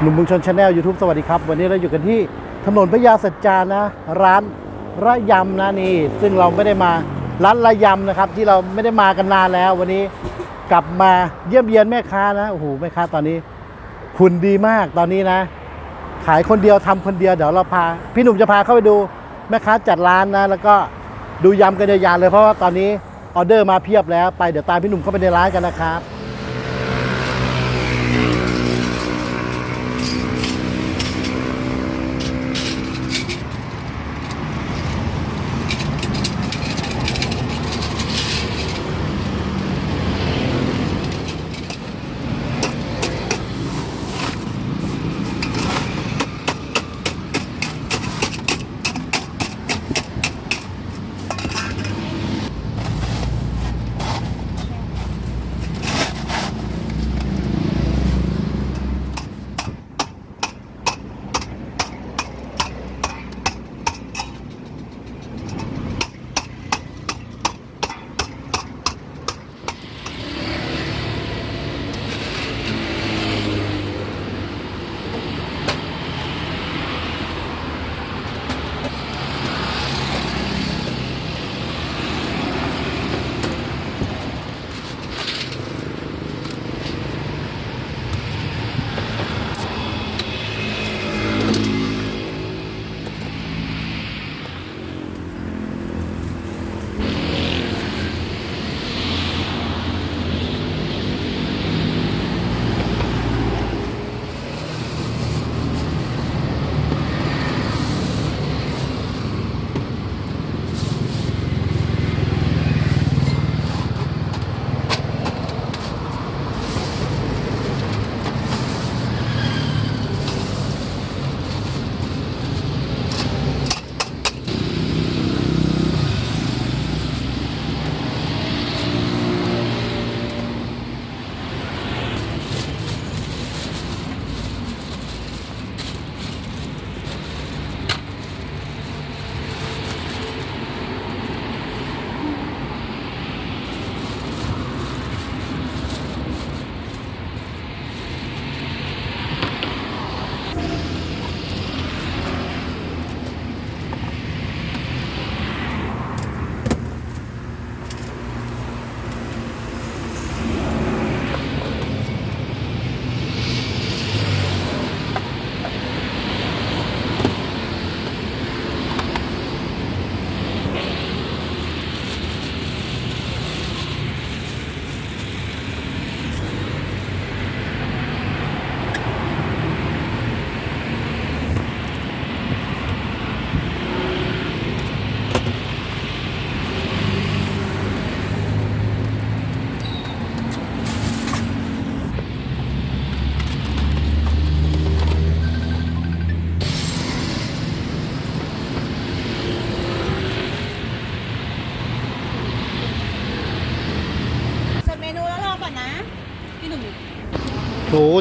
หนุ่มบุญชนชาแนลยูทูบสวัสดีครับ วันนี้เราอยู่กันที่ถนนพระยาสัจจานะ ร้านระยำนะนี่ซึ่งเราไม่ได้มาร้านระยำนะครับ ที่เราไม่ได้มากันนานแล้ว วันนี้กลับมาเยี่ยมเยียนแม่ค้านะโอ้โหแม่ค้าตอนนี้หุ่นดีมากตอนนี้นะ ขายคนเดียวทำคนเดียวเดี๋ยวเราพาพี่หนุ่มจะพาเข้าไปดูแม่ค้าจัดร้านนะ แล้วก็ดูยำกันยาวๆเลย เพราะว่าตอนนี้ออเดอร์มาเพียบแล้วไปเดี๋ยวตามพี่หนุ่มเข้าไปในร้านกันนะครับ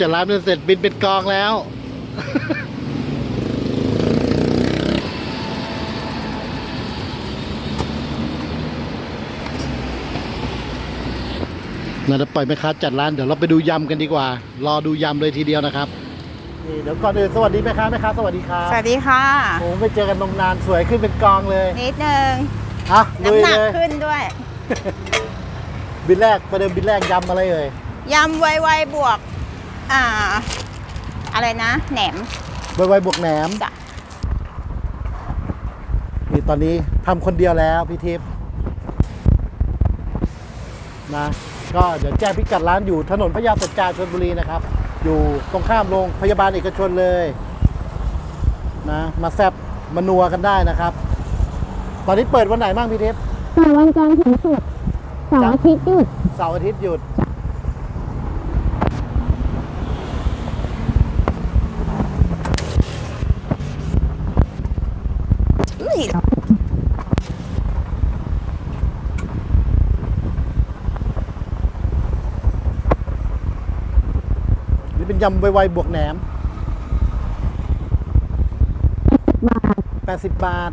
จะร้านเสร็จบินเป็นกองแล้วน่าจะปล่อยไม่ค้าจัดร้านเดี๋ยวเราไปดูยำกันดีกว่า รอดูยำเลยทีเดียวนะครับนี่เดี๋ยวก่อนอื่นสวัสดีหมคะไหมคะสวัสดีครับสวัสดีค่ะโอ้ไปเจอกันรงนานสวยขึ้นเป็นกองเลยนิดนึงอะน้ำหนักขึ้นด้วย บินแรกประเดิมบินแรกยำอะไรเลยยำไวไวบวกอ่าอะไรนะ แหนมใบไวบวกแหนมนี่ตอนนี้ทำคนเดียวแล้ว พี่ทิพย์นะก็เดี๋ยวแจ้งพิกัดร้านอยู่ถนนพระยาสัจจาชนบุรีนะครับอยู่ตรงข้ามโรงพยาบาลเอกชนเลย นะ มาแซบมานัวกันได้นะครับ ตอนนี้เปิดวันไหนบ้างพี่ทิพย์เปิดวันจันทร์ถึงศุกร์เสาร์อาทิตย์หยุดเสาร์อาทิตย์หยุดยำไวๆบวกแหนมบาท80บาท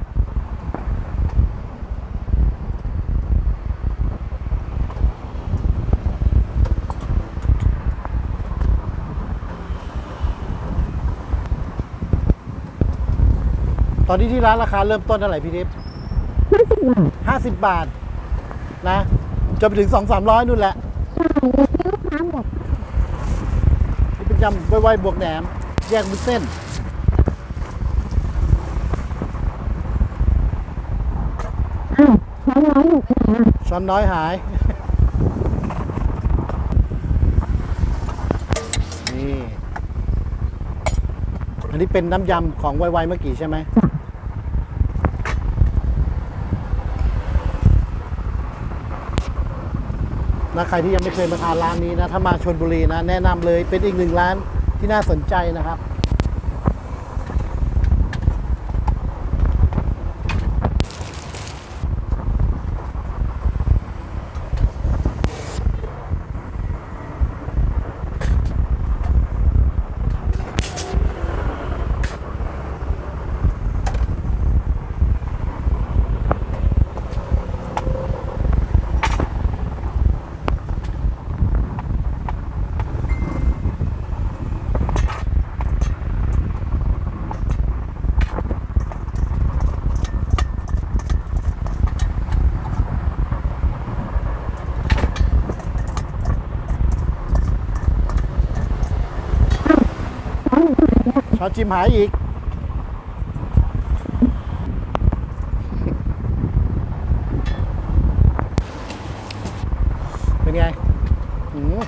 ตอนนี้ที่ร้าน ราคา เริ่มต้นเท่าไหร่พี่ทิพย์ห้าสิบบาทบาทนะจะไปถึงสสองามร้อยนู่น แหละำไว้ไว้บวกแหนมแยกบุ้นเส้น้น น้อยหช้อนน้อยหาย นี่ อันนี้เป็นน้ำ ยำ ของ ไวๆเมื่อกี้ ใช่ไหมนะใครที่ยังไม่เคยมาทานร้านนี้นะ ถ้ามาชนบุรีนะ แนะนำเลยเป็นอีกหนึ่งร้านที่น่าสนใจนะครับช้อจิ้มหายอีก เป็นไง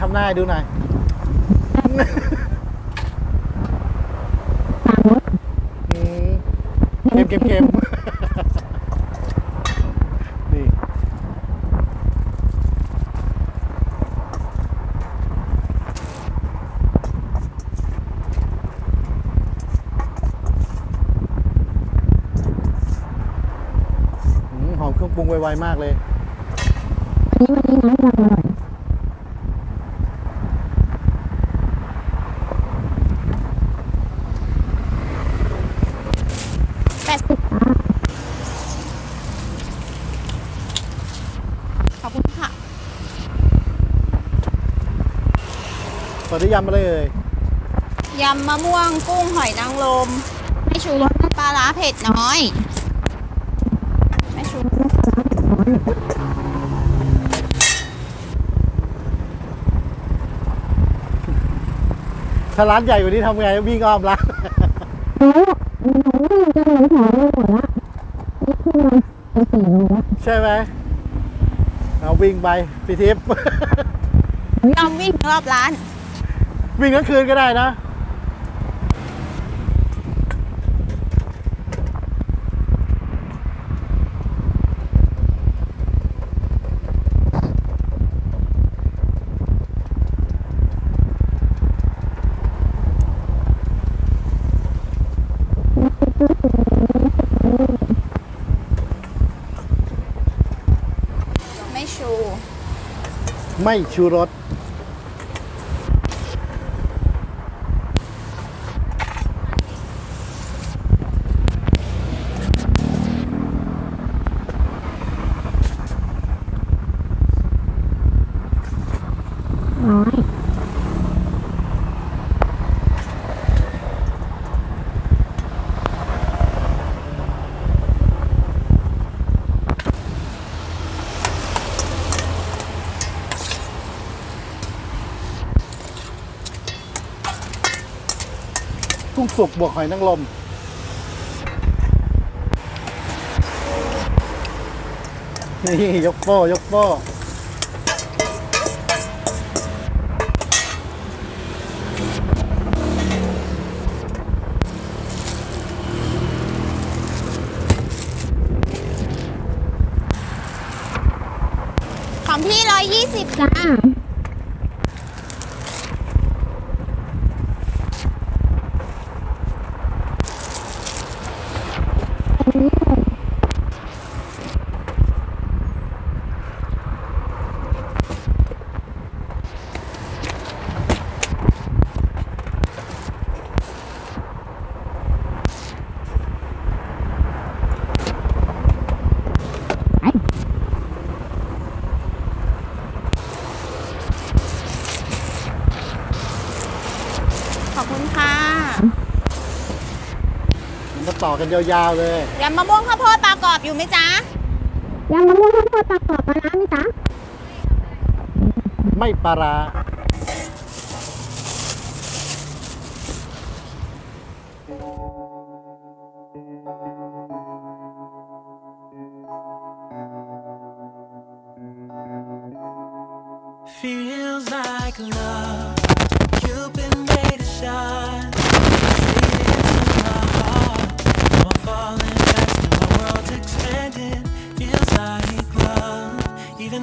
ทำหน้าดูหน่อยต้งปรุงไว ๆ มากเลยวันนี้วันนี้น้ำลองหน่อยแปดสิบขอบคุณค่ะตอนดี้ยำาเลยเลยยำมะม่วงกุ้งหอยนางรมไม่ชูรสปลาร้าเผ็ดน้อยถ้าร้านใหญ่กว่านี้ทำไง วิ่งอ้อมละ่ะใช่ไหมเอาวิ่งไปพี่ทิพย์ยอมวิ่งรอบร้าน วิ่งกลางคืนก็ได้นะไม่ชูรสสุกบวก หอยนางรมนี่ ยก โป้ยก โป้ของพี่ร้อยยี่สิบจ้าต่อกันยาวๆเลยยำมะม่วงข้าวโพดปลากรอบอยู่ไหมจ๊ะยำมะม่วงข้าวโพดปลากรอบปลาร้าไหมจ๊ะ ไม่ปลาร้า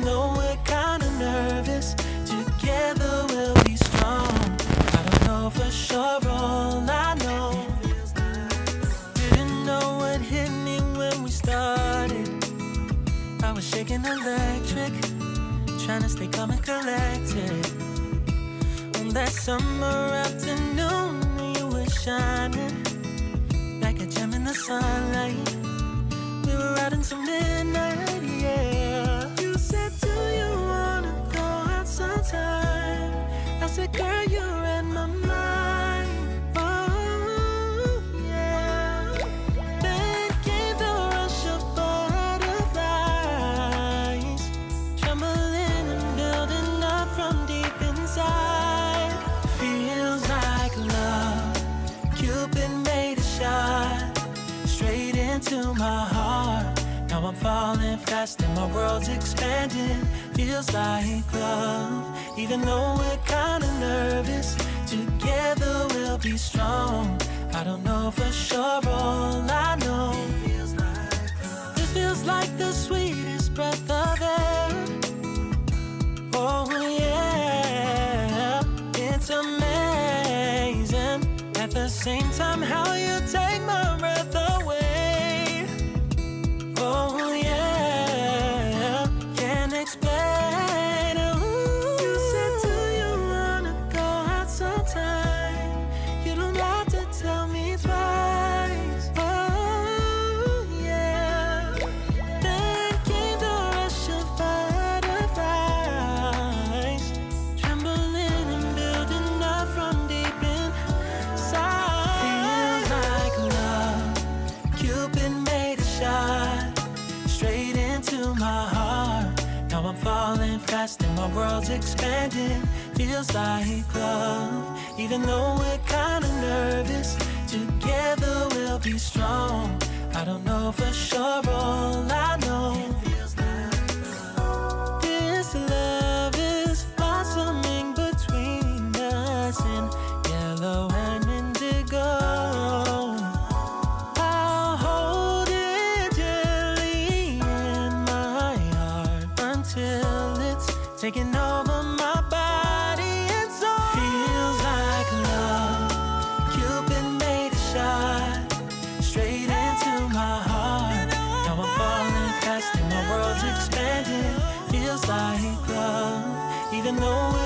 know we're kinda nervous. Together we'll be strong. I don't know for sure, all I know. Didn't know what hit me when we started. I was shaking electric, trying to stay calm and collected. On that summer afternoon, you were shining like a gem in the sunlight. We were out until midnight. fast and my world's expanding. Feels like love, even though we're kinda nervous. Together we'll be strong. I don't know for sure, all I know. Feels like this feels like the sweetest breath of air. Oh, yeah, it's amazing. At the same time, how you world's expanding, feels like love. Even though we're kinda nervous, together we'll be strong. I don't know for sure, all I know even though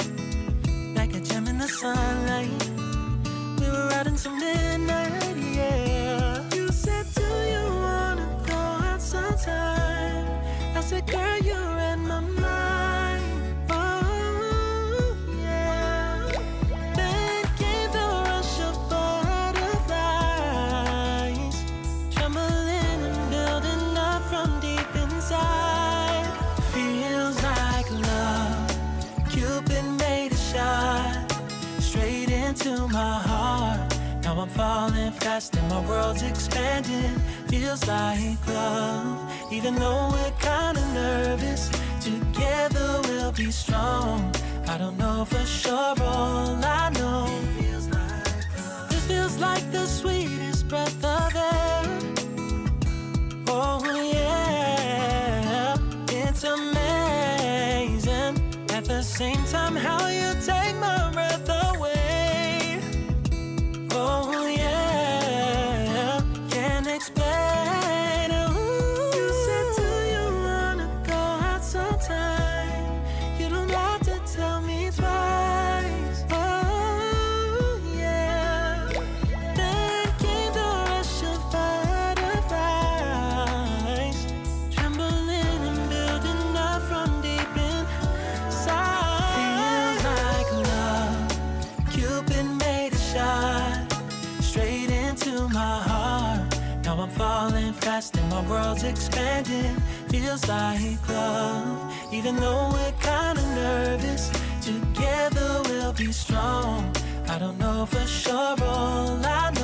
sunlight. We were out until midnight, yeah. You said, Do you wanna go out sometime? I said, Girl, falling fast and my world's expanding. Feels like love, even though we're kinda nervous. Together we'll be strong. I don't know for sure, all I know. Feels like this feels like the sweetest breath of air. Oh, yeah, it's amazing. At the same time, how You know we're kinda nervous. Together we'll be strong. I don't know for sure all I know.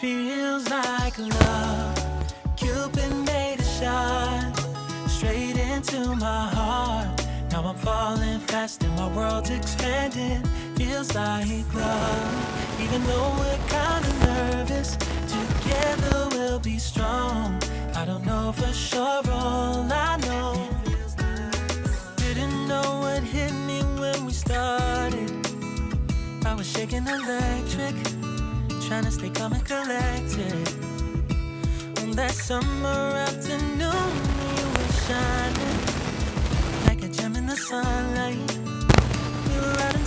Feels like love. Cupid made a shot straight into my heart. Now I'm falling fast and my world's expanding. Feels like love, even though we're kind You're all I know. Didn't know what hit me when we started. I was shaking electric, trying to stay calm and collected. On that summer afternoon, you were shining like a gem in the sunlight. We were out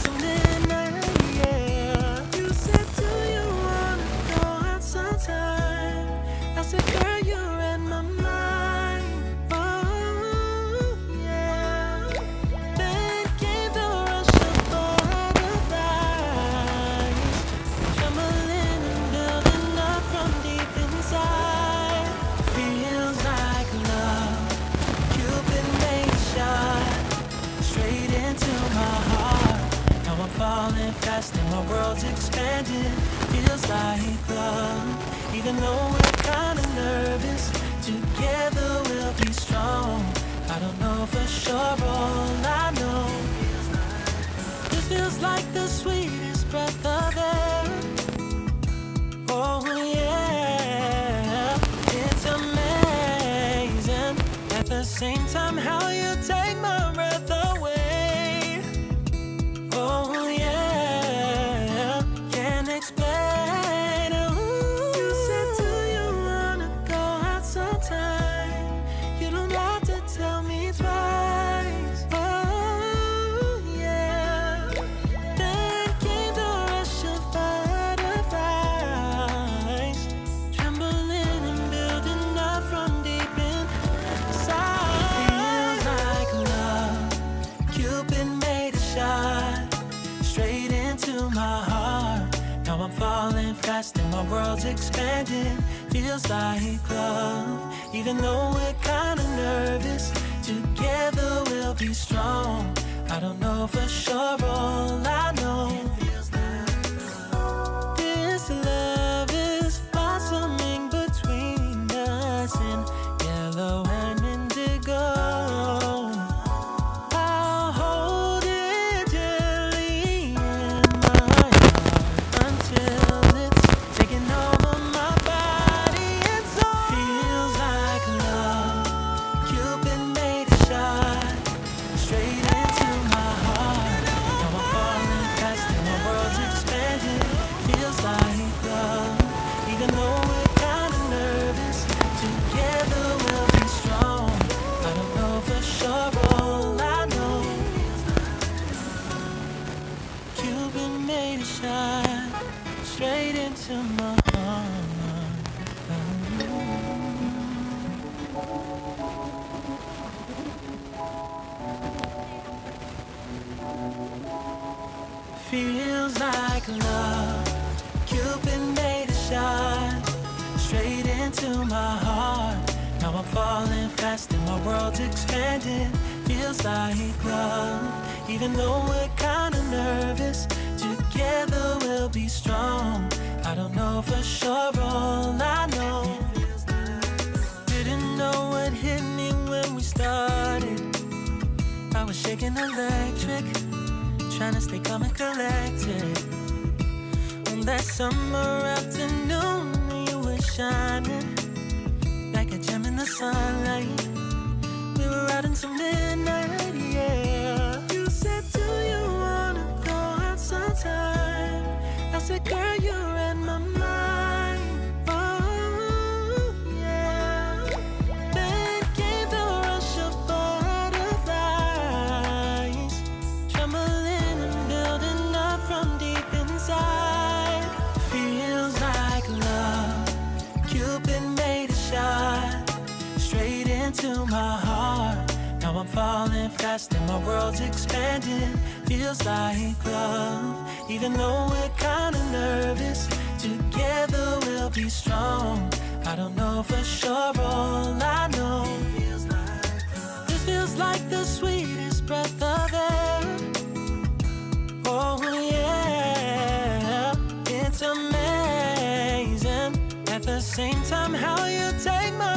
and my world's expanding. Feels like love, even though we're kinda nervous. Together we'll be strong. I don't know for sure, all I know. This feels like the sweetest breath my world's expanding. Feels like love, even though we're kinda nervous. Together we'll be strong. I don't know for sure, all I know to my Feels like love. Cupid made a shot straight into my heart. Now I'm falling fast and my world's expanding. Feels like love. Even though we're kinda nervous, together we'll be strong. I don't know for sure, all I know. Didn't know what hit me when we started. I was shaking electric, trying to stay calm and collected. On that summer afternoon, you were shining like a gem in the sunlight. We were out until midnight, yeah. You said, Do you wanna go out sometime? I said, Girl, to my heart. Now I'm falling fast and my world's expanding. Feels like love, even though we're kinda nervous. Together we'll be strong. I don't know for sure, all I know. Feels like this feels like the sweetest breath of air. Oh, yeah, it's amazing. At the same time, how you take my